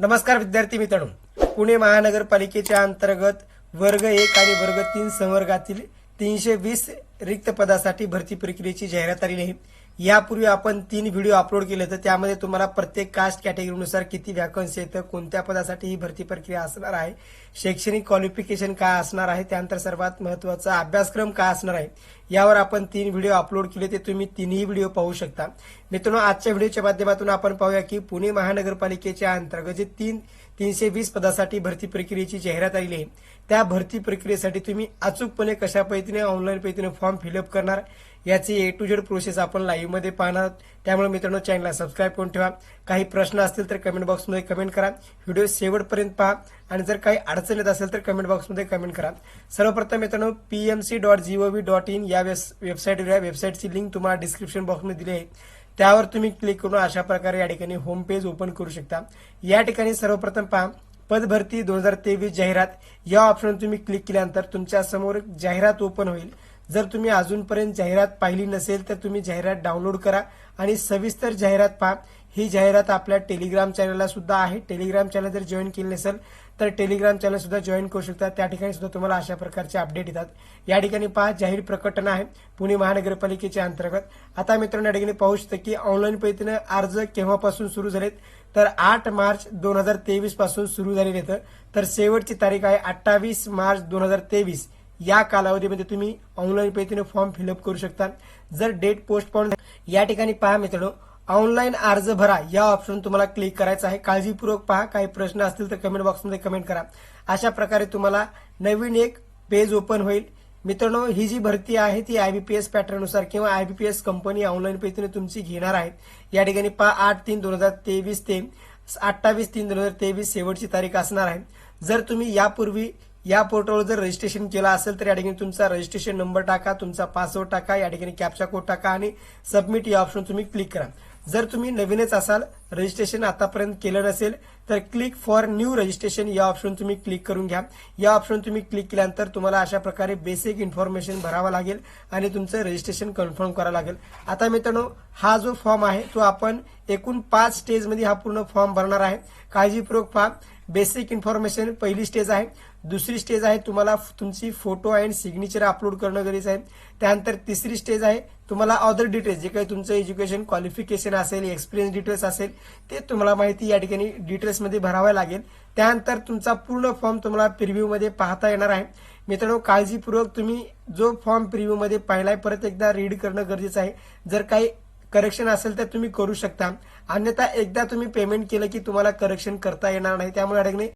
नमस्कार विद्यार्थी मित्रांनो. पुणे महानगरपालिकेच्या अंतर्गत वर्ग एक आणि वर्ग तीन संवर्गातील तीनशे वीस रिक्त पदासाठी भरती प्रक्रियेची जाहिरात आलेली आहे. यापूर्वी आपण तीन व्हिडिओ अपलोड केले तर त्यामध्ये तुम्हाला प्रत्येक कास्ट कॅटेगरीनुसार किती व्हॅकन्सी येतं कोणत्या पदासाठी ही भरती प्रक्रिया असणार आहे शैक्षणिक क्वालिफिकेशन काय असणार आहे त्यानंतर सर्वात महत्त्वाचा अभ्यासक्रम काय असणार आहे यावर आपण तीन व्हिडिओ अपलोड केले ते तुम्ही तिन्ही व्हिडिओ पाहू शकता. मित्रांनो आजच्या व्हिडिओच्या माध्यमातून आपण पाहूया की पुणे महानगरपालिकेच्या अंतर्गत जे तीन तीनशे वीस पदासाठी भरती प्रक्रियेची जाहिरात आलेली आहे. त्या भरती प्रक्रियेसाठी तुम्ही अचूकपणे कशा पद्धतीने ऑनलाईन पद्धतीने फॉर्म फिलअप करणार याची ए टू झेड प्रोसेस आपण लाईव्हमध्ये पाहणार त्यामुळे मित्रांनो चॅनलला सबस्क्राईब करून ठेवा. काही प्रश्न असतील तर कमेंट बॉक्समध्ये कमेंट करा. व्हिडिओ शेवटपर्यंत पहा. आणि जर काही अडचण येत असेल तर कमेंट बॉक्समध्ये कमेंट करा. सर्वप्रथम मित्रांनो PMC dot GOV dot in या वेबसाईट या वेबसाईटची लिंक तुम्हाला डिस्क्रिप्शन बॉक्समध्ये दिली आहे. त्यावर तुम्ही क्लिक करून अशा प्रकारे या ठिकाणी होम पेज ओपन करू शकता. या ठिकाणी सर्वप्रथम पहा पदभरती दोन हजार तेवीस जाहिरात. या ऑप्शन तुम्ही क्लिक केल्यानंतर तुमच्यासमोर जाहिरात ओपन होईल. जर तुम्ही अजूनपर्यंत जाहिरात पाहिली नसेल तर तुम्ही जाहिरात डाउनलोड करा. आणि सविस्तर जाहिरात पहा. ही जाहिरात आपल्या टेलिग्राम चॅनलला सुद्धा आहे. टेलिग्राम चॅनल जर जॉईन केले नसेल तर टेलिग्राम चॅनल सुद्धा जॉईन करू शकता त्या ठिकाणी सुद्धा तुम्हाला अशा प्रकारचे अपडेट येतात. या ठिकाणी पहा जाहीर प्रकटन आहे पुणे महानगरपालिकेच्या अंतर्गत. आता मित्रांनो या ठिकाणी पाहू शकतं की ऑनलाईन पद्धतीनं अर्ज केव्हापासून सुरू झालेत? तर आठ मार्च दोन हजार तेवीसपासून सुरू झालेले येतं तर शेवटची तारीख आहे अठ्ठावीस मार्च दोन हजार तेवीस. या कालावधीमध्ये तुम्ही ऑनलाईन पद्धतीने फॉर्म फिलअप करू शकता. जर डेट पोस्टपोन या ठिकाणी पहा मित्रांनो ऑनलाईन अर्ज भरा. या ऑप्शन तुम्हाला क्लिक करायचं आहे. काळजीपूर्वक पहा. काही प्रश्न असतील तर कमेंट बॉक्समध्ये कमेंट करा. अशा प्रकारे तुम्हाला नवीन एक पेज ओपन होईल. मित्रांनो ही जी भरती आहे ती आयबीपीएस पॅटर्ननुसार किंवा आयबीपीएस कंपनी ऑनलाईन पद्धतीने तुमची घेणार आहे. या ठिकाणी पहा आठ तीन दोन हजार तेवीस ते अठ्ठावीस तीन दोन हजार तेवीस शेवटची तारीख असणार आहे. जर तुम्ही यापूर्वी या पोर्टलवर जर रजिस्ट्रेशन केलं असेल तर या ठिकाणी तुमचा रजिस्ट्रेशन नंबर टाका तुमचा पासवर्ड टाका या ठिकाणी कॅप्चा कोड टाका आणि सबमिट या ऑप्शन तुम्ही क्लिक करा. जर तुम्ही नवीनच असाल रजिस्ट्रेशन आतापर्यंत केलं नसेल तर क्लिक फॉर न्यू रजिस्ट्रेशन या ऑप्शन तुम्ही क्लिक करून घ्या. या ऑप्शन तुम्ही क्लिक केल्यानंतर तुम्हाला अशा प्रकारे बेसिक इन्फॉर्मेशन भरावा लागेल आणि तुमचं रजिस्ट्रेशन कन्फर्म करावं लागेल. आता मित्रांनो हा जो फॉर्म आहे तो आपण एकूण पाच स्टेजमध्ये हा पूर्ण फॉर्म भरणार आहे. काळजीपूर्वक पहा. बेसिक इन्फॉर्मेशन पहिली स्टेज आहे. दुसरी स्टेज आहे तुम्हाला तुमची फोटो अँड सिग्नेचर अपलोड करणं गरजेचं आहे. त्यानंतर तिसरी स्टेज आहे तुम्हाला अदर डिटेल्स जे काही तुमचं एज्युकेशन क्वालिफिकेशन असेल एक्सपिरियन्स डिटेल्स असेल ते तुम्हाला माहिती या ठिकाणी डिटेल्स मध्ये भरावा लागेल. त्यानंतर तुमचा पूर्ण फॉर्म तुम्हाला प्रिव्ह्यूमध्ये पाहता येणार आहे. मित्रांनो काळजीपूर्वक तुम्ही जो फॉर्म प्रिव्ह्यूमध्ये पाहिलाय परत एकदा रीड करणं गरजेचं आहे. जर काही करेक्शन असेल तर तुम्ही करू शकता. अन्यथा एकदा तुम्ही पेमेंट केलं की तुम्हाला करेक्शन करता येणार नाही. त्यामुळे अडकणे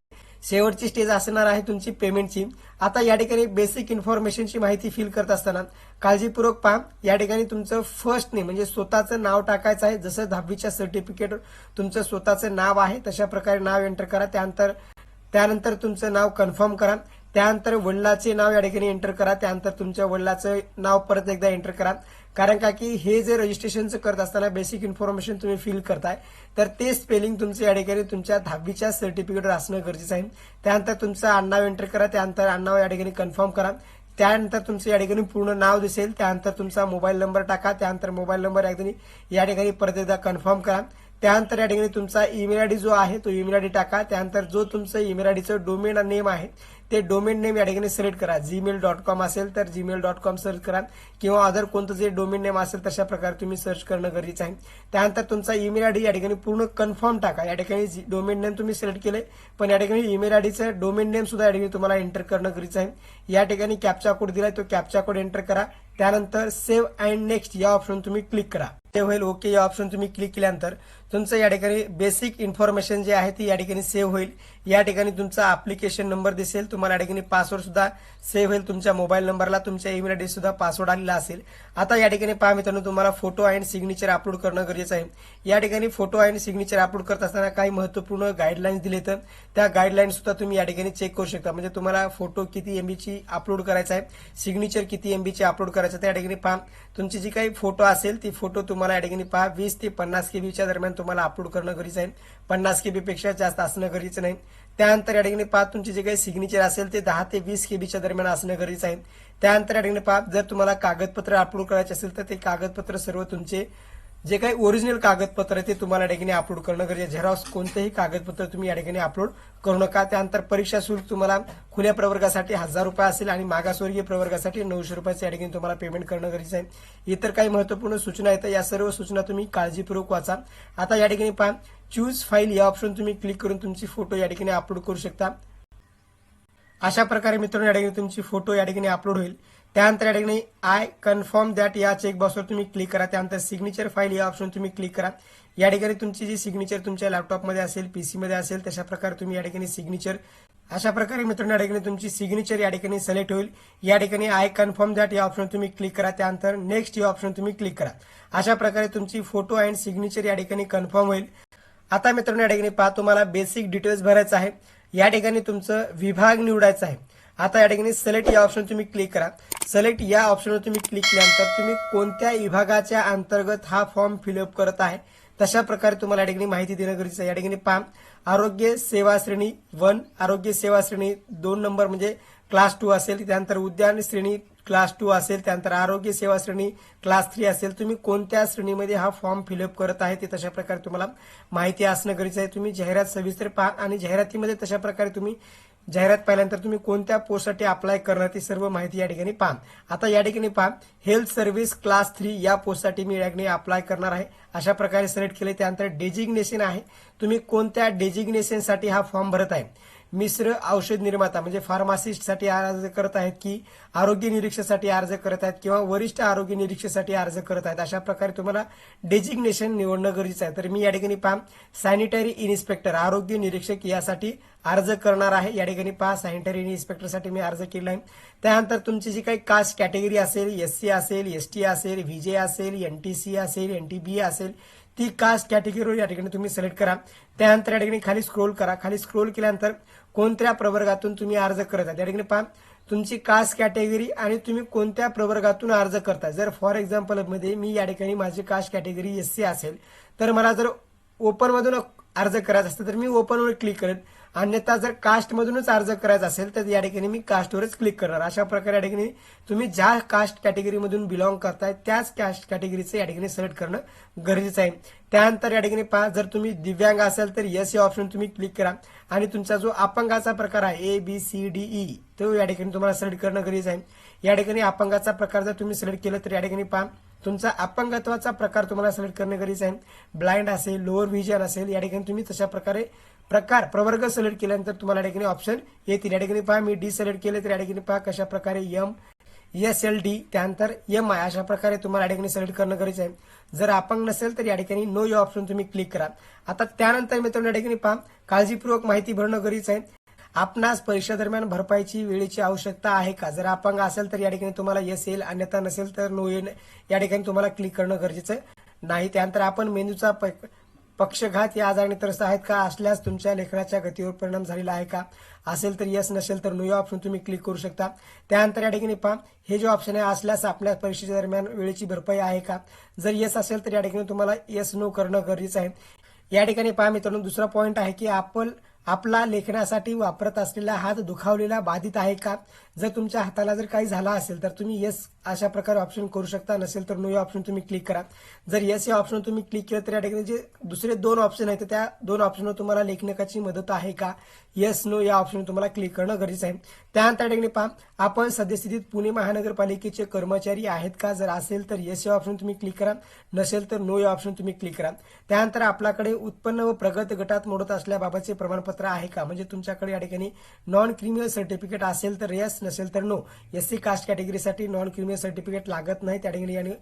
शेवटची स्टेज असणार आहे तुमची पेमेंटची आता या ठिकाणी बेसिक इन्फॉर्मेशनची माहिती फिल करत असताना काळजीपूर्वक पहा. या ठिकाणी तुमचं फर्स्ट नेम म्हणजे स्वतःचं नाव टाकायचं आहे. जसं दहावीच्या सर्टिफिकेट तुमचं स्वतःचं नाव आहे तशा प्रकारे नाव एंटर करा. त्यानंतर त्यानंतर तुमचं नाव कन्फर्म करा. त्यानंतर वडिलाचे नाव या ठिकाणी एंटर करा. त्यानंतर तुमच्या वडिलाचं नाव परत एकदा एंटर करा. कारण का की हे जे रजिस्ट्रेशनचं करत असताना बेसिक इन्फॉर्मेशन तुम्ही फिल करताय तर ते स्पेलिंग तुमचं या ठिकाणी तुमच्या दहावीच्या सर्टिफिकेटवर असणं गरजेचं आहे. त्यानंतर तुमचं आडनाव एंटर करा त्यानंतर आडनाव या ठिकाणी कन्फर्म करा. त्यानंतर तुमचं या ठिकाणी पूर्ण नाव दिसेल त्यानंतर तुमचा मोबाईल नंबर टाका त्यानंतर मोबाईल नंबर या ठिकाणी या ठिकाणी परत एकदा कन्फर्म करा. त्यानंतर या ठिकाणी तुमचा ईमेल आयडी जो आहे तो ईमेल आय टाका. त्यानंतर जो तुमचं ईमेल आयडीचं डोमेन नेम आहे ते डोमेन नेम या ठिकाणी सिलेक्ट करा. जीमेल डॉट कॉम असेल तर जीमेल डॉट कॉम सर्च करा. किंवा अदर कोणतं जे डोमेन नेम असेल तशा प्रकारे तुम्ही सर्च करणं गरजेचं आहे. त्यानंतर तुमचा ईमेल आयडी या ठिकाणी पूर्ण कन्फर्म टाका. या ठिकाणी डोमेन नेम तुम्ही सिलेक्ट केले पण या ठिकाणी ईमेल आयडीचं डोमेन नेम सुद्धा या ठिकाणी तुम्हाला एंटर करणं गरजेचं आहे. या ठिकाणी कॅप्चा कोड दिलाय तो कॅप्चा कोड एंटर करा. त्यानंतर सेव्ह अँड नेक्स्ट या ऑप्शन तुम्ही क्लिक करा. सेव्ह होईल. ओके या ऑप्शन तुम्ही क्लिक केल्यानंतर तुमचं या ठिकाणी बेसिक इन्फॉर्मेशन जे आहे ती या ठिकाणी सेव्ह होईल. या ठिकाणी तुमचा अप्लिकेशन नंबर दिसेल. तुम्हाला या ठिकाणी पासवर्ड सुद्धा सेव्ह होईल. तुमच्या मोबाईल नंबरला तुमच्या ईमेल आय सुद्धा पासवर्ड आलेला असेल. आता या ठिकाणी पहा मित्रांनो तुम्हाला फोटो अँड सिग्नेचर अपलोड करणं गरजेचं आहे. या ठिकाणी फोटो अँड सिग्नेचर अपलोड करत असताना काही महत्त्वपूर्ण गाईडलाईन्स दिले तर त्या गाईडलाईन सुद्धा तुम्ही या ठिकाणी चेक करू शकता. म्हणजे तुम्हाला फोटो किती एमबीची अपलोड करायचा आहे सिग्नेचर किती एमबीची अपलोड करायचं त्या ठिकाणी पहा. तुमची जी काही फोटो असेल ती फोटो तुम्हाला या ठिकाणी पहा वीस ते पन्नास केबीच्या दरम्यान तुम्हाला अपलोड करणं गरजेचं आहे. पन्नास के बीपेक्षा जास्त असणं गरजेचं नाही. त्यानंतर या ठिकाणी पहा तुमचे जे काही सिग्नेचर असेल ते दहा ते वीस केबीच्या दरम्यान असणं गरजेचं आहे. त्यानंतर या ठिकाणी पहा जर तुम्हाला कागदपत्र अपलोड करायचे असेल तर ते कागदपत्र सर्व तुमचे जे काही ओरिजिनल कागदपत्र आहे ते तुम्हाला या ठिकाणी अपलोड करणं गरजेचं झेरॉक्स कोणतेही कागदपत्र तुम्ही या ठिकाणी अपलोड करू नका. त्यानंतर परीक्षा शुल्क तुम्हाला खुल्या प्रवर्गासाठी हजार रुपये असेल आणि मागासवर्गीय प्रवर्गासाठी नऊशे रुपयाचं या ठिकाणी तुम्हाला पेमेंट करणं गरजेचं आहे. इतर काही महत्त्वपूर्ण सूचना आहेत. या सर्व सूचना तुम्ही काळजीपूर्वक वाचा. आता या ठिकाणी पहा. चूज फाईल या ऑप्शन तुम्ही क्लिक करून तुमची फोटो या ठिकाणी अपलोड करू शकता. अशा प्रकारे मित्रांनो या ठिकाणी तुमची फोटो या ठिकाणी अपलोड होईल. त्यानंतर या ठिकाणी आय कन्फर्म दॅट या चेकबॉक्सवर तुम्ही क्लिक करा. त्यानंतर सिग्नेचर फाईल या ऑप्शन तुम्ही क्लिक करा. या ठिकाणी तुमची जी सिग्नेचर तुमच्या लॅपटॉपमध्ये असेल पीसीमध्ये असेल तशा प्रकारे तुम्ही या ठिकाणी सिग्नेचर अशा प्रकारे मित्रांनो या ठिकाणी तुमची सिग्नेचर या ठिकाणी सिलेक्ट होईल. या ठिकाणी आय कन्फर्म दॅट या ऑप्शन तुम्ही क्लिक करा. त्यानंतर नेक्स्ट या ऑप्शन तुम्ही क्लिक करा. अशा प्रकारे तुमची फोटो अँड सिग्नेचर या ठिकाणी कन्फर्म होईल. आता मित्रांनो या ठिकाणी पहा तुम्हाला बेसिक डिटेल्स भरायचं आहे. या ठिकाणी तुमचं विभाग निवडायचा आहे. आता या ठिकाणी सिलेक्ट या ऑप्शन तुम्ही क्लिक करा. सिलेक्ट या ऑप्शनवर तुम्ही क्लिक केल्यानंतर तुम्ही कोणत्या विभागाच्या अंतर्गत हा फॉर्म फिलअप करत आहे? तशा प्रकारे तुम्हाला या ठिकाणी माहिती देणं गरजेचं आहे. या ठिकाणी पहा आरोग्य सेवा श्रेणी वन आरोग्य सेवा श्रेणी दोन नंबर म्हणजे क्लास टू असेल त्यानंतर उद्यान श्रेणी क्लास टू असेल त्यानंतर आरोग्य सेवा श्रेणी क्लास थ्री असेल. तुम्ही कोणत्या श्रेणीमध्ये हा फॉर्म फिलअप करत आहे ते तशा प्रकारे तुम्हाला माहिती असणं गरजेचं आहे. तुम्ही जाहिरात सविस्तर पहा आणि जाहिरातीमध्ये तशा प्रकारे तुम्ही जाहिरात पाहिल्यानंतर तुम्ही कोणत्या पोस्टसाठी अप्लाय करणार ती सर्व माहिती या ठिकाणी पहा. आता या ठिकाणी पहा हेल्थ सर्व्हिस क्लास थ्री या पोस्टसाठी मी या ठिकाणी अप्लाय करणार आहे. अशा प्रकारे सिलेक्ट केले त्यानंतर डेजिग्नेशन आहे. तुम्ही कोणत्या डेजिग्नेशनसाठी हा फॉर्म भरत आहे? मिश्र औषध निर्माता म्हणजे फार्मासिस्टसाठी अर्ज करत आहेत की आरोग्य निरीक्षकासाठी अर्ज करत आहेत किंवा वरिष्ठ आरोग्य निरीक्षकासाठी अर्ज करत आहेत अशा प्रकारे तुम्हाला डेजिग्नेशन निवडणं गरजेचं आहे. तर मी या ठिकाणी पहा सॅनिटरी इन्स्पेक्टर आरोग्य निरीक्षक यासाठी अर्ज करणार आहे. या ठिकाणी पहा सॅनिटरी इन्स्पेक्टरसाठी मी अर्ज केला आहे. त्यानंतर तुमची जी काही कास्ट कॅटेगरी असेल एस सी असेल एस टी असेल व्हीजे असेल एनटीसी असेल एनटीबी असेल ती कास्ट कॅटेगरी या ठिकाणी तुम्ही सिलेक्ट करा. त्यानंतर या ठिकाणी खाली स्क्रोल करा. खाली स्क्रोल केल्यानंतर कोणत्या प्रवर्गातून तुम्ही अर्ज करत आहात? या ठिकाणी पहा. तुमची कास्ट कॅटेगरी आणि तुम्ही कोणत्या प्रवर्गातून अर्ज करता जर फॉर एक्झाम्पलमध्ये मी या ठिकाणी माझी कास्ट कॅटेगरी एस सी असेल तर मला जर ओपनमधून अर्ज करायचा असतं तर मी ओपनवर क्लिक करेन. अन्यथा जर कास्टमधूनच अर्ज करायचा असेल तर या ठिकाणी मी कास्टवरच क्लिक करणार. अशा प्रकारे या ठिकाणी तुम्ही ज्या कास्ट कॅटेगरीमधून बिलॉंग करताय त्याच कास्ट कॅटेगरीचं या ठिकाणी सिलेक्ट करणं गरजेचं आहे. त्यानंतर या ठिकाणी पहा जर तुम्ही दिव्यांग असाल तर यस या ऑप्शन तुम्ही क्लिक करा. आणि तुमचा जो अपंगाचा प्रकार आहे A B C D E तो या ठिकाणी तुम्हाला सिलेक्ट करणं गरजेचं आहे. या ठिकाणी अपंगाचा प्रकार जर तुम्ही सिलेक्ट केलं तर या ठिकाणी पहा तुमचा अपंगत्वाचा प्रकार तुम्हाला सिलेक्ट करणं गरजेचं आहे. ब्लाइंड असेल लोअर व्हिजन असेल या ठिकाणी तुम्ही तशा प्रकारे प्रकार प्रवर्ग सिलेक्ट केल्यानंतर तुम्हाला या ठिकाणी ऑप्शन येतील. या ठिकाणी पहा मी डी सिलेक्ट केले तर या ठिकाणी पहा कशा प्रकारे एम एस एल डी त्यानंतर एम आय अशा प्रकारे तुम्हाला या ठिकाणी सिलेक्ट करणं गरजेचं आहे. जर अपंग नसेल तर या ठिकाणी नो या ऑप्शन तुम्ही क्लिक करा. आता त्यानंतर मित्रांनो या ठिकाणी पहा काळजीपूर्वक माहिती भरणं गरजेचं आहे. आपणास परीक्षा दरम्यान भरपाईची वेळेची आवश्यकता आहे का? जर अपंग असेल तर या ठिकाणी तुम्हाला येस येईल. अन्यथा नसेल तर नो येईल या ठिकाणी तुम्हाला क्लिक करणं गरजेचं नाही त्यानंतर आपण मेंदूचा पक्षघात या आजाराने त्रस्त आहेत का? असल्यास तुमच्या लेखनाच्या गतीवर परिणाम झालेला आहे का? असेल तर येस नसेल तर नो या ऑप्शन तुम्ही क्लिक करू शकता. त्यानंतर या ठिकाणी पहा हे जे ऑप्शन आहे असल्यास आपल्या परीक्षेच्या दरम्यान वेळेची भरपाई आहे का? जर येस असेल तर या ठिकाणी तुम्हाला येस नो करणं गरजेचं आहे. या ठिकाणी पहा मित्रांनो दुसरा पॉईंट आहे की आपण आपला लेखनासाठी वापरत असलेला हात दुखावलेला बाधित आहे का? जर तुमच्या हाताला जर काही झाला असेल तर तुम्ही येस अशा प्रकारे ऑप्शन करू शकता. नसेल तर नो या ऑप्शन तुम्ही क्लिक करा. जर येस या ऑप्शन तुम्ही क्लिक केलं तर या ठिकाणी जे दुसरे दोन ऑप्शन आहेत त्या दोन ऑप्शनवर तुम्हाला लेखनिकाची मदत आहे का? येस नो या ऑप्शन तुम्हाला क्लिक करणं गरजेचं आहे. त्यानंतर ठिकाणी पहा आपण सद्यस्थितीत पुणे महानगरपालिकेचे कर्मचारी आहेत का? जर असेल तर येस या ऑप्शन तुम्ही क्लिक करा. नसेल तर नो या ऑप्शन तुम्ही क्लिक करा. त्यानंतर आपल्याकडे उत्पन्न व प्रगत गटात मोडत असल्याबाबतचे प्रमाणपत्र आहे का? म्हणजे तुमच्याकडे या ठिकाणी नॉन क्रिमिनल सर्टिफिकेट असेल तर येस नसेल तर नो एस सी कास्ट कॅटेगरीसाठी नॉन क्रिमिनल सर्टिफिकेट लागत नाही त्या ठिकाणी आणि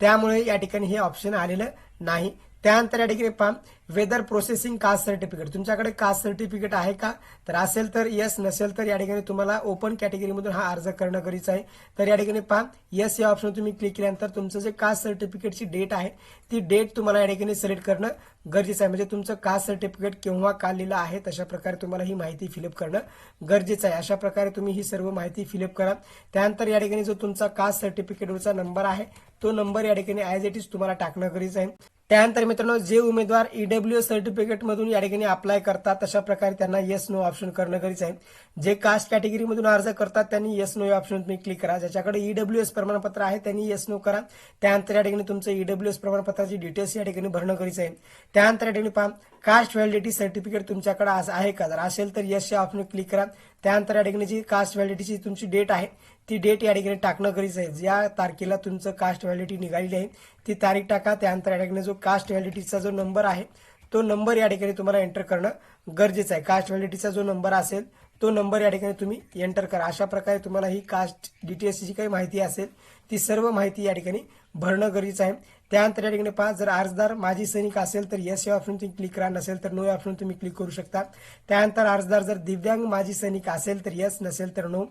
त्यामुळे या ठिकाणी हे ऑप्शन आलेलं नाही. त्यानंतर या ठिकाणी पहा वेदर प्रोसेसिंग कास्ट सर्टिफिकेट तुमच्याकडे कास्ट सर्टिफिकेट आहे का? तर असेल तर येस नसेल तर या ठिकाणी तुम्हाला ओपन कॅटेगरीमधून हा अर्ज करणं गरजेचं आहे. तर या ठिकाणी पहा येस या ऑप्शन तुम्ही क्लिक केल्यानंतर तुमचं जे कास्ट सर्टिफिकेटची डेट आहे ती डेट तुम्हाला या ठिकाणी सिलेक्ट करणं गरजेचं आहे. म्हणजे तुमचं कास्ट सर्टिफिकेट केव्हा काढलेलं आहे तशा प्रकारे तुम्हाला ही माहिती फिलअप करणं गरजेचं आहे. अशा प्रकारे तुम्ही ही सर्व माहिती फिलअप करा. त्यानंतर या ठिकाणी जो तुमचा कास्ट सर्टिफिकेटवरचा नंबर आहे तो नंबर या ठिकाणी ऍज इट इज तुम्हाला टाकणं गरजेचं आहे. त्यानंतर मित्रांनो जे उमेदवार ईडब्ल्यू सर्टिफिकेट मधून या ठिकाणी अप्लाय करतात तशा प्रकारे त्यांना येस नो ऑप्शन करणं गरजेचं आहे. जे कास्ट कॅटेगरीमधून अर्ज करतात त्यांनी येस नो या ऑप्शन तुम्ही क्लिक करा. ज्याच्याकडे ईडब्ल्यू एस प्रमाणपत्र आहे त्यांनी येस नो करा. त्यानंतर या ठिकाणी तुमचं ईडब्ल्यू एस प्रमाणपत्राची डिटेल्स या ठिकाणी भरणं गरजेचं आहे. त्यानंतर या ठिकाणी पहा कास्ट व्हॅलिडिटी सर्टिफिकेट तुमच्याकडे आहे का? जर असेल तर येस या ऑप्शन क्लिक करा. त्यानंतर या ठिकाणी जी कास्ट व्हॅलिडिटीची तुमची डेट आहे ती डेट या ठिकाणी टाकणं गरजेचं आहे. ज्या तारखेला तुमचं कास्ट व्हॅलिडिटी निघालेली आहे ती तारीख टाका. त्यानंतर या ठिकाणी जो कास्ट व्हॅलिडिटीचा जो नंबर आहे तो नंबर या ठिकाणी तुम्हाला एंटर करणं गरजेचं आहे. कास्ट व्हॅलिडिटीचा जो नंबर असेल तो नंबर या ठिकाणी तुम्ही एंटर करा. अशा प्रकारे तुम्हाला ही कास्ट डिटेल्सची जी काही माहिती असेल ती सर्व माहिती या ठिकाणी भरणं गरजेचं आहे. त्यानंतर या ठिकाणी पहा जर अर्जदार माजी सैनिक असेल तर येस या ऑप्शन तुम्ही क्लिक करा. नसेल तर नो या ऑप्शन तुम्ही क्लिक करू शकता. त्यानंतर अर्जदार जर दिव्यांग माजी सैनिक असेल तर येस नसेल तर नो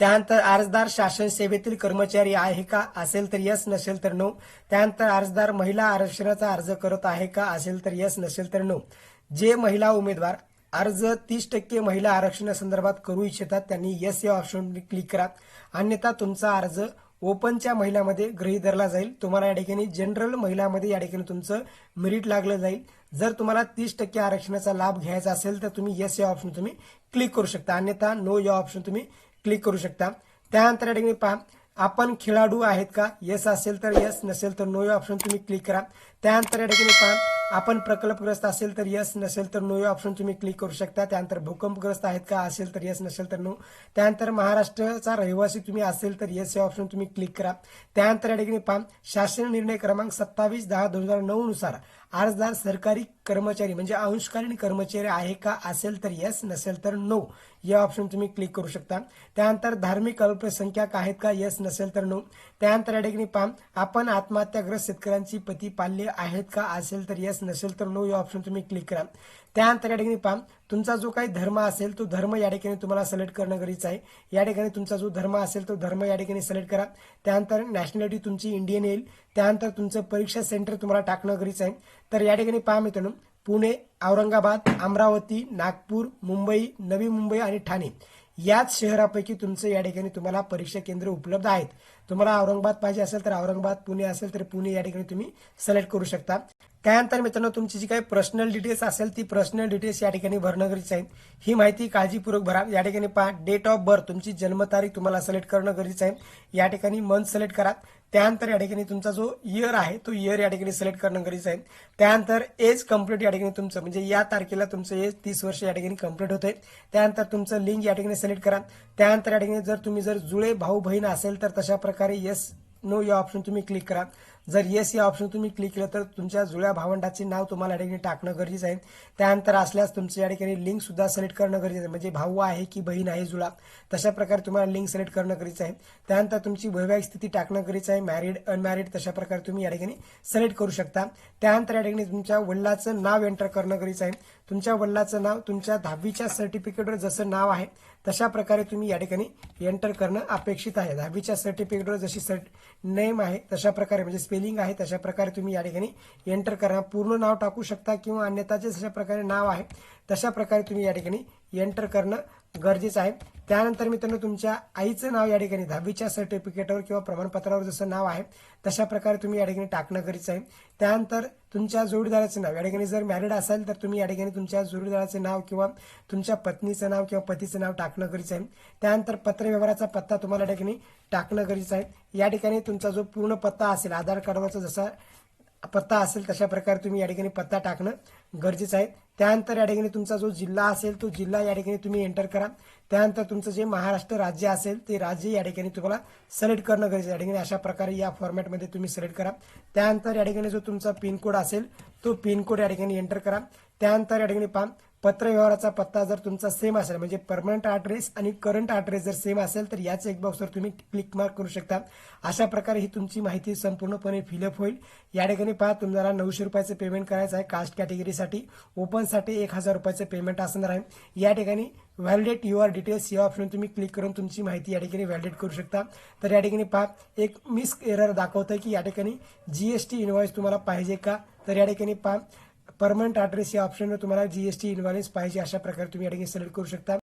त्यानंतर अर्जदार शासन सेवेतील कर्मचारी आहे का? असेल तर यस नसेल तर नो त्यानंतर अर्जदार महिला आरक्षणाचा अर्ज करत आहे का? असेल तर यस नसेल तर नो जे महिला उमेदवार अर्ज तीस टक्के महिला आरक्षणासंदर्भात करू इच्छितात त्यांनी यस या ऑप्शन क्लिक करा. अन्यथा तुमचा अर्ज ओपनच्या महिलामध्ये गृहीत धरला जाईल. तुम्हाला या ठिकाणी जनरल महिलामध्ये या ठिकाणी तुमचं मेरिट लागलं जाईल. जर तुम्हाला तीस टक्के आरक्षणाचा लाभ घ्यायचा असेल तर तुम्ही यस या ऑप्शन तुम्ही क्लिक करू शकता. अन्यथा नो या ऑप्शन तुम्ही क्लिक करू शकता. त्यानंतर या ठिकाणी पहा आपण खेळाडू आहेत का? येस असेल तर येस नसेल तर नो या ऑप्शन तुम्ही क्लिक करा. त्यानंतर या ठिकाणी पहा आपण प्रकल्पग्रस्त असेल तर येस नसेल तर नो या ऑप्शन तुम्ही क्लिक करू शकता. त्यानंतर भूकंपग्रस्त आहेत का? असेल तर येस नसेल तर नो त्यानंतर महाराष्ट्राचा रहिवासी तुम्ही असेल तर येस या ऑप्शन तुम्ही क्लिक करा. त्यानंतर या ठिकाणी पहा शासन निर्णय क्रमांक सत्तावीस दहा दोन हजार नऊ नुसार अर्जदार सरकारी कर्मचारी म्हणजे अंशकालीन कर्मचारी आहे का असेल तर येस नसेल तर नो या ऑप्शन तुम्ही क्लिक करू शकता. त्यानंतर धार्मिक अल्पसंख्याक आहेत का? येस नसेल तर नो त्यानंतर या ठिकाणी पहा आपण आत्महत्याग्रस्त शेतकऱ्यांची पती पाल्य आहेत का? असेल तर येस नसेल तर नो या ऑप्शन तुम्ही क्लिक करा. त्यानंतर या ठिकाणी पहा तुमचा जो काही धर्म असेल तो धर्म या ठिकाणी तुम्हाला सिलेक्ट करणं गरजेचं आहे. या ठिकाणी तुमचा जो धर्म असेल तो धर्म या ठिकाणी सिलेक्ट करा. त्यानंतर नॅशनॅलिटी तुमची इंडियन येईल. त्यानंतर तुमचं परीक्षा सेंटर तुम्हाला टाकणं गरजेचं आहे. तर या ठिकाणी पहा मित्रांनो पुणे औरंगाबाद अमरावती नागपूर मुंबई नवी मुंबई आणि ठाणे. याच शहरापैकी तुमचं या ठिकाणी तुम्हाला परीक्षा केंद्र उपलब्ध आहेत. तुम्हाला औरंगाबाद पाहिजे असेल तर औरंगाबाद पुणे असेल तर पुणे या ठिकाणी तुम्ही सिलेक्ट करू शकता. त्यानंतर मित्रांनो तुमची जी काही पर्सनल डिटेल्स असेल ती पर्सनल डिटेल्स या ठिकाणी भरणं गरजेचं आहे ही माहिती काळजीपूर्वक भरा. या ठिकाणी पहा डेट ऑफ बर्थ तुमची जन्मतारीख तुम्हाला सिलेक्ट करणं गरजेचं आहे. या ठिकाणी मंथ सिलेक्ट करा. त्यानंतर या ठिकाणी तुमचा जो इयर आहे तो इयर या ठिकाणी सिलेक्ट करणं गरजेचं आहे. त्यानंतर एज कंप्लीट या ठिकाणी तुमचं म्हणजे या तारखेला तुमचं एज तीस वर्ष या ठिकाणी कंप्लीट होते त्यानंतर तुमचं लिंक या ठिकाणी सिलेक्ट करा. त्यानंतर या ठिकाणी जर तुम्ही जर जुळे भाऊ बहीण असेल तर तशा प्रकारे येस नो या ऑप्शन तुम्ही क्लिक करा. जर येस या ऑप्शन तुम्ही क्लिक केलं तर तुमच्या जुळ्या भावंडाचे नाव तुम्हाला या ठिकाणी टाकणं गरजेचं आहे. त्यानंतर असल्यास तुमच्या या ठिकाणी लिंक सुद्धा सिलेक्ट करणं गरजेचं आहे. म्हणजे भाऊ आहे की बहीण आहे जुळा तशा प्रकारे तुम्हाला लिंक सिलेक्ट करणं गरजेचं आहे. त्यानंतर तुमची वैवाहिक स्थिती टाकणं गरजेचं आहे. मॅरिड अनमॅरिड तशा प्रकारे तुम्ही या ठिकाणी सिलेक्ट करू शकता. त्यानंतर या ठिकाणी तुमच्या वडिलाचं नाव एंटर करणं गरजेचं आहे. तुमच्या वडिलाचं नाव तुमच्या दहावीच्या सर्टिफिकेटवर जसं नाव आहे तशा प्रकारे तुम्ही या ठिकाणी एंटर करणं अपेक्षित आहे. दहावीच्या सर्टिफिकेटवर जशी सर्ट नेम आहे तशा प्रकारे म्हणजे स्पेलिंग आहे तशा प्रकारे तुम्ही या ठिकाणी एंटर करा. पूर्ण नाव टाकू शकता किंवा अन्यथाचे जशा प्रकारे नाव आहे तशा प्रकारे तुम्ही या ठिकाणी एंटर करणं गरजेचं आहे. त्यानंतर मित्रांनो तुमच्या आईचं नाव या ठिकाणी दहावीच्या सर्टिफिकेटवर किंवा प्रमाणपत्रावर जसं नाव आहे तशा प्रकारे तुम्ही या ठिकाणी टाकणं गरजेचं आहे. त्यानंतर तुमच्या जोडीदाराचं नाव या ठिकाणी जर मॅरिड असाल तर तुम्ही या ठिकाणी तुमच्या जोडीदाराचं नाव किंवा तुमच्या पत्नीचं नाव किंवा पतीचं नाव टाकणं गरजेचं आहे. त्यानंतर पत्रव्यवहाराचा पत्ता तुम्हाला या ठिकाणी टाकणं गरजेचं आहे. या ठिकाणी तुमचा जो पूर्ण पत्ता असेल आधार कार्डवरचा जसा पत्ता असेल तशा प्रकारे तुम्ही या ठिकाणी पत्ता टाकणं गरजेचं आहे. त्यानंतर या ठिकाणी तुमचा जो जिल्हा असेल तो जिल्हा या ठिकाणी तुम्ही एंटर करा. त्यानंतर तुमचं जे महाराष्ट्र राज्य असेल ते राज्य या ठिकाणी तुम्हाला सिलेक्ट करणं गरजेचं आहे. या ठिकाणी अशा प्रकारे या फॉर्मॅटमध्ये तुम्ही सिलेक्ट करा. त्यानंतर या ठिकाणी जो तुमचा पिनकोड असेल तो पिनकोड या ठिकाणी एंटर करा. त्यानंतर या ठिकाणी पहा पत्रव्यवहाराचा पत्ता जर तुमचा सेम असेल म्हणजे परमनंट ॲड्रेस आणि करंट ॲड्रेस जर सेम असेल तर या एक तुम्ही क्लिक मार्क करू शकता. अशा प्रकारे ही तुमची माहिती संपूर्णपणे फिलअप होईल. या ठिकाणी पहा तुम्हाला नऊशे रुपयाचं पेमेंट करायचं आहे कास्ट कॅटेगरीसाठी ओपनसाठी एक हजार रुपयाचं पेमेंट असणार आहे. या ठिकाणी व्हॅलिडेट युअर डिटेल्स या ऑप्शन तुम्ही क्लिक करून तुमची माहिती या ठिकाणी व्हॅलिडेट करू शकता. तर या ठिकाणी पहा एक मिस एरर दाखवतं की या ठिकाणी जीएसटी इनवॉइस तुम्हाला पाहिजे का? तर या ठिकाणी पहा परमनंट ॲड्रेस या ऑप्शनवर तुम्हाला जीएसटी इन्व्हॉइस पाहिजे अशा प्रकारे तुम्ही या ठिकाणी सिलेक्ट करू शकता.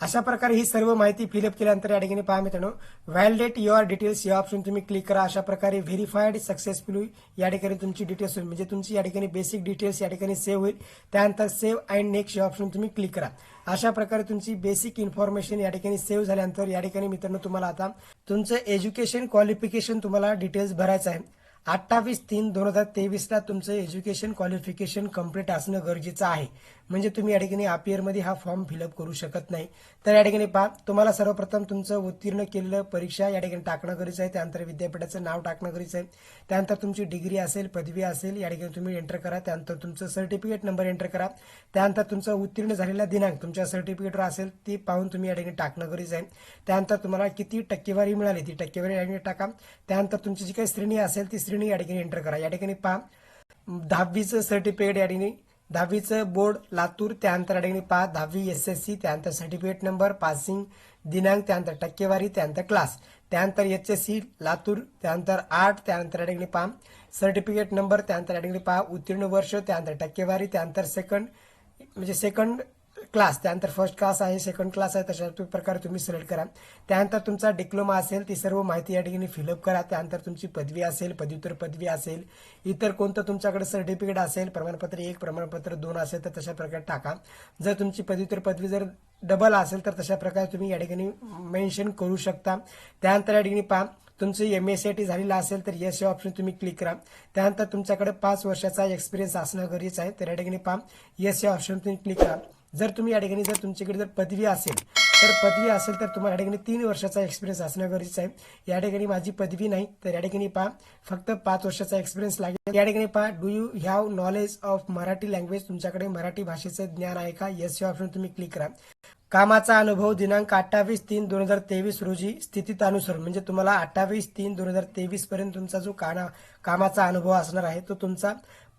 अशा प्रकारे ही सर्व माहिती फिलअप केल्यानंतर या ठिकाणी पहा मित्रांनो व्हॅलिडेट युअर डिटेल्स या ऑप्शन तुम्ही क्लिक करा. अशा प्रकारे व्हेरीफाईड सक्सेसफुली या ठिकाणी तुमची डिटेल्स होईल. म्हणजे तुमची या ठिकाणी बेसिक डिटेल्स या ठिकाणी सेव्ह होईल. त्यानंतर सेव्ह अँड नेक्स्ट या ऑप्शन तुम्ही क्लिक करा. अशा प्रकारे तुमची बेसिक इन्फॉर्मेशन या ठिकाणी सेव्ह झाल्यानंतर या ठिकाणी मित्रांनो तुम्हाला आता तुमचं एज्युकेशन क्वालिफिकेशन तुम्हाला डिटेल्स भरायचं आहे. अठ्ठावीस तीन दोन हजार तेवीसला तुमचं एज्युकेशन क्वालिफिकेशन कंप्लीट असणं गरजेचं आहे. म्हणजे तुम्ही या ठिकाणी आपियरमध्ये हा फॉर्म फिलअप करू शकत नाही. तर या ठिकाणी पहा तुम्हाला सर्वप्रथम तुमचं उत्तीर्ण केलेलं परीक्षा या ठिकाणी टाकणं गरजेचं आहे. त्यानंतर विद्यापीठाचं नाव टाकणं गरजेचं आहे. त्यानंतर तुमची डिग्री असेल पदवी असेल या ठिकाणी तुम्ही एंटर करा. त्यानंतर तुमचं सर्टिफिकेट नंबर एंटर करा. त्यानंतर तुमचं उत्तीर्ण झालेला दिनांक तुमच्या सर्टिफिकेटवर असेल ती पाहून तुम्ही या ठिकाणी टाकणं गरजेचं आहे. त्यानंतर तुम्हाला किती टक्केवारी मिळाली ती टक्केवारी या ठिकाणी टाका. त्यानंतर तुमची जी काही श्रेणी असेल ती श्रेणी या ठिकाणी एंटर करा. या ठिकाणी पहा दहावीचं सर्टिफिकेट या ठिकाणी दहावीचं बोर्ड लातूर त्यानंतर या पाच पहा दहावी एस एस सी त्यानंतर सर्टिफिकेट नंबर पासिंग दिनांक त्यानंतर टक्केवारी त्यानंतर क्लास त्यानंतर एच एस सी लातूर त्यानंतर आठ त्यानंतर या ठिकाणी पहा सर्टिफिकेट नंबर त्यानंतर या पहा उत्तीर्ण वर्ष त्यानंतर टक्केवारी त्यानंतर सेकंड म्हणजे सेकंड क्लास त्यानंतर फर्स्ट क्लास आहे सेकंड क्लास आहे तशा प्रकारे तुम्ही सिलेक्ट करा. त्यानंतर तुमचा डिप्लोमा असेल ती सर्व माहिती या ठिकाणी फिलअप करा. त्यानंतर तुमची पदवी असेल पदव्युत्तर पदवी असेल इतर कोणतं तुमच्याकडे सर्टिफिकेट असेल प्रमाणपत्र एक प्रमाणपत्र दोन असेल तर तशा प्रकारे टाका. जर तुमची पदव्युत्तर पदवी जर डबल असेल तर तशा प्रकारे तुम्ही या ठिकाणी मेन्शन करू शकता. त्यानंतर या ठिकाणी पहा तुमचं एम एस सी टी झालेलं असेल तर एस या ऑप्शन तुम्ही क्लिक करा. त्यानंतर तुमच्याकडे पाच वर्षाचा एक्सपिरियन्स असणं गरजेचं आहे तर या ठिकाणी पहा एस या ऑप्शन तुम्ही क्लिक करा. जर तुम्ही या ठिकाणी जर तुमच्याकडे जर पदवी असेल तर पदवी असेल तर तुम्हाला या ठिकाणी तीन वर्षाचा एक्सपिरियन्स असणं गरजेचं आहे. या ठिकाणी माझी पदवी नाही तर या ठिकाणी पहा फक्त पाच वर्षाचा एक्सपिरियन्स लागेल. या ठिकाणी पहा do you have knowledge of Marathi language तुमच्याकडे मराठी भाषेचं ज्ञान आहे का? येस या ऑप्शन तुम्ही क्लिक करा. कामाचा अनुभव दिनांक अठ्ठावीस तीन दोन हजार तेवीस रोजी स्थितीत अनुसरून म्हणजे तुम्हाला अठ्ठावीस तीन दोन हजार तेवीस पर्यंत तुमचा जो काना कामाचा अनुभव असणार आहे तो तुमचा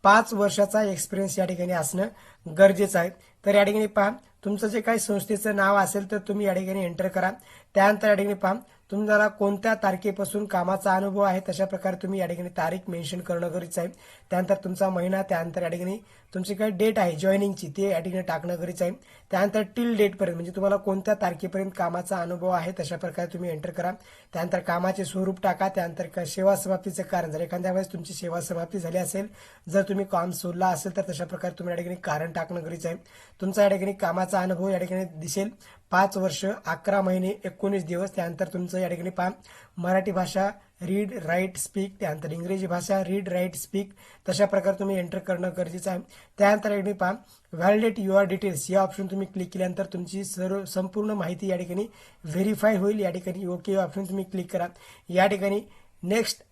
पाच वर्षाचा एक्सपिरियन्स या ठिकाणी असणं गरजेचं आहे. तर या ठिकाणी पहा तुमचं जे काही संस्थेचं नाव असेल तर तुम्ही या ठिकाणी एंटर करा. त्यानंतर या ठिकाणी पहा तुम्हाला कोणत्या तारखेपासून कामाचा अनुभव आहे तशा प्रकारे तुम्ही या ठिकाणी तारीख मेन्शन करणं गरजेचं आहे. त्यानंतर तुमचा महिना त्यानंतर या ठिकाणी तुमची काही डेट आहे जॉईनिंगची ते या ठिकाणी टाकणं गरजेचं आहे. त्यानंतर टिल डेटपर्यंत म्हणजे तुम्हाला कोणत्या तारखेपर्यंत कामाचा अनुभव आहे तशा प्रकारे तुम्ही एंटर करा. त्यानंतर कामाचे स्वरूप टाका त्यानंतर सेवा समाप्तीचं कारण जर एखाद्या वेळेस तुमची सेवा समाप्ती झाली असेल जर तुम्ही काम सोडला असेल तर तशा प्रकारे तुम्ही या ठिकाणी कारण टाकणं गरजेचं आहे. तुमचा या ठिकाणी कामाचा अनुभव या ठिकाणी दिसेल. पाच वर्ष अकरा महिने एकोणीस दिवस त्यानंतर तुमचं या ठिकाणी पहा मराठी भाषा रीड राईट स्पीक त्यानंतर इंग्रजी भाषा रीड राईट स्पीक तशा प्रकारे तुम्ही एंटर करणं गरजेचं आहे. त्यानंतर या पहा व्हॅलिडेट युअर डिटेल्स या ऑप्शन तुम्ही क्लिक केल्यानंतर तुमची सर्व संपूर्ण माहिती या ठिकाणी व्हेरीफाय होईल. या ठिकाणी ओके ऑप्शन तुम्ही क्लिक करा. या ठिकाणी नेक्स्ट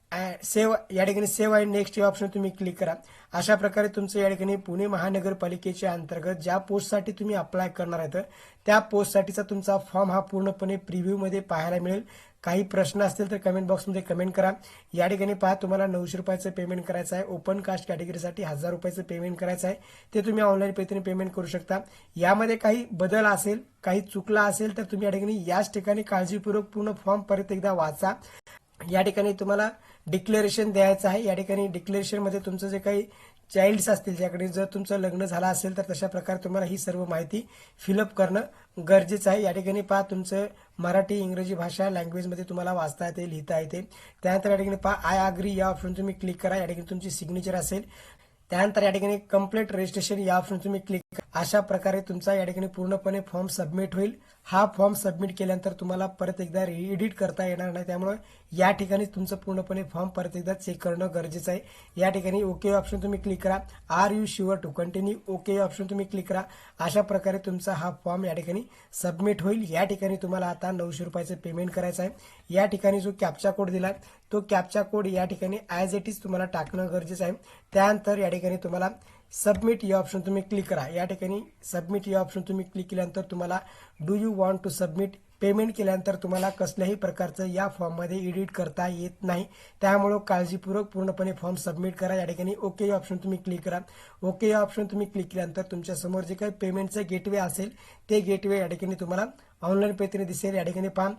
सेव या ठिकाणी सेव्ह आणि नेक्स्ट या ऑप्शन तुम्ही क्लिक करा. अशा प्रकारे तुमचं या ठिकाणी पुणे महानगरपालिकेच्या अंतर्गत ज्या पोस्टसाठी तुम्ही अप्लाय करणार आहेत त्या पोस्टसाठीचा तुमचा फॉर्म हा पूर्णपणे प्रिव्ह्यूमध्ये पाहायला मिळेल. काही प्रश्न असतील तर कमेंट बॉक्समध्ये कमेंट करा. या ठिकाणी पहा तुम्हाला नऊशे रुपयाचं पेमेंट करायचं आहे. ओपन कास्ट कॅटेगरीसाठी हजार रुपयाचं पेमेंट करायचं आहे. ते तुम्ही ऑनलाईन पद्धतीने पेमेंट करू शकता. यामध्ये काही बदल असेल काही चुकला असेल तर तुम्ही या ठिकाणी याच ठिकाणी काळजीपूर्वक पूर्ण फॉर्म परत एकदा वाचा. या ठिकाणी तुम्हाला डिक्लेरेशन द्यायचं आहे. या ठिकाणी डिक्लेरेशनमध्ये तुमचं जे काही चाइल्ड्स असतील ज्याकडे जर तुमचं लग्न झालं असेल तर तशा प्रकारे तुम्हाला ही सर्व माहिती फिलअप करणं गरजेचं आहे. या ठिकाणी पहा तुमचं मराठी इंग्रजी भाषा लँग्वेजमध्ये तुम्हाला वाचता येते लिहिता येते. त्यानंतर या ठिकाणी पहा आय आग्री या ऑप्शन तुम्ही क्लिक करा. या ठिकाणी तुमची सिग्नेचर असेल. त्यानंतर या ठिकाणी कंप्लीट रजिस्ट्रेशन या ऑप्शन तुम्ही क्लिक अशा प्रकारे तुमचा या ठिकाणी पूर्णपणे फॉर्म सबमिट होईल. हा फॉर्म सबमिट केल्यानंतर तुम्हाला परत एकदा एडिट करता येणार नाही. त्यामुळे या ठिकाणी तुमचं पूर्णपणे फॉर्म परत एकदा चेक करणं गरजेचं आहे. या ठिकाणी ओके ऑप्शन तुम्ही क्लिक करा. Are you sure to continue okay option तुम्ही क्लिक करा. अशा प्रकारे तुमचा हा फॉर्म या ठिकाणी सबमिट होईल. या ठिकाणी तुम्हाला आता नऊशे रुपयाचं पेमेंट करायचं आहे. या ठिकाणी जो कॅप्चा कोड दिला तो कॅप्चा कोड या ठिकाणी ॲज इट इज तुम्हाला टाकणं गरजेचं आहे. त्यानंतर या ठिकाणी तुम्हाला सबमिट या ऑप्शन तुम्ही क्लिक करा. या ठिकाणी सबमिट या ऑप्शन तुम्ही क्लिक केल्यानंतर तुम्हाला do you want to submit payment केल्यानंतर तुम्हाला कसल्याही प्रकारचं या फॉर्ममध्ये एडिट करता येत नाही. त्यामुळं काळजीपूर्वक पूर्णपणे फॉर्म सबमिट करा. या ठिकाणी ओके या ऑप्शन तुम्ही क्लिक करा. ओके या ऑप्शन तुम्ही क्लिक केल्यानंतर तुमच्यासमोर जे काही पेमेंटचं गेटवे असेल ते गेटवे या ठिकाणी तुम्हाला ऑनलाईन पद्धतीने दिसेल. या ठिकाणी पहा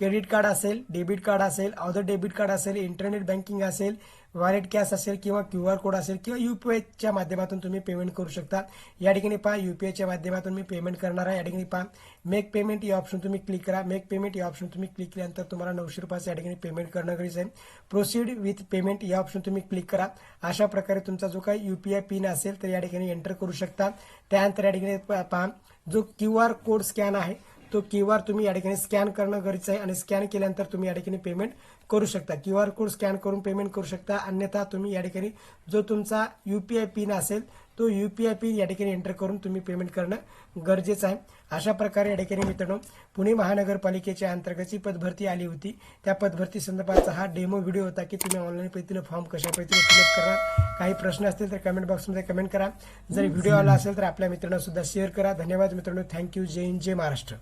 क्रेडिट कार्ड असेल डेबिट कार्ड असेल अदर डेबिट कार्ड असेल इंटरनेट बँकिंग असेल वॉलेट कॅश असेल किंवा क्यू आर कोड असेल किंवा युपीआयच्या माध्यमातून तुम्ही पेमेंट करू शकता. या ठिकाणी पहा युपीआयच्या माध्यमातून मी पेमेंट करणार आहे. या ठिकाणी पहा मेक पेमेंट या ऑप्शन तुम्ही क्लिक करा. मेक पेमेंट या ऑप्शन तुम्ही क्लिक केल्यानंतर तुम्हाला नऊशे रुपयाचं या ठिकाणी पेमेंट करणं गरजेचं आहे. प्रोसीड विथ पेमेंट या ऑप्शन तुम्ही क्लिक करा. अशा प्रकारे तुमचा जो काही युपीआय पिन असेल तर या ठिकाणी एंटर करू शकता. त्यानंतर या ठिकाणी प- पहा जो क्यू आर कोड स्कॅन आहे तो क्यू आर तुम्ही या ठिकाणी स्कॅन करणं गरजेचं आहे. आणि स्कॅन केल्यानंतर तुम्ही या ठिकाणी पेमेंट करू शकता. क्यू आर कोड स्कॅन करून पेमेंट करू शकता. अन्यथा तुम्ही या ठिकाणी जो तुमचा युपीआय पिन असेल तो युपीआय पिन या ठिकाणी एंटर करून तुम्ही पेमेंट करणं गरजेचं आहे. अशा प्रकारे या ठिकाणी मित्रांनो पुणे महानगरपालिकेच्या अंतर्गतची पदभरती आली होती. त्या पदभरती संदर्भाचा हा डेमो व्हिडिओ होता की तुम्ही ऑनलाईन पद्धतीने फॉर्म कशा पद्धतीने फिलअप करणार काही प्रश्न असतील तर कमेंट बॉक्समध्ये कमेंट करा. जर व्हिडिओ आला असेल तर आपल्या मित्रांना सुद्धा शेअर करा. धन्यवाद मित्रांनो. Thank you. जय हिंद जय महाराष्ट्र.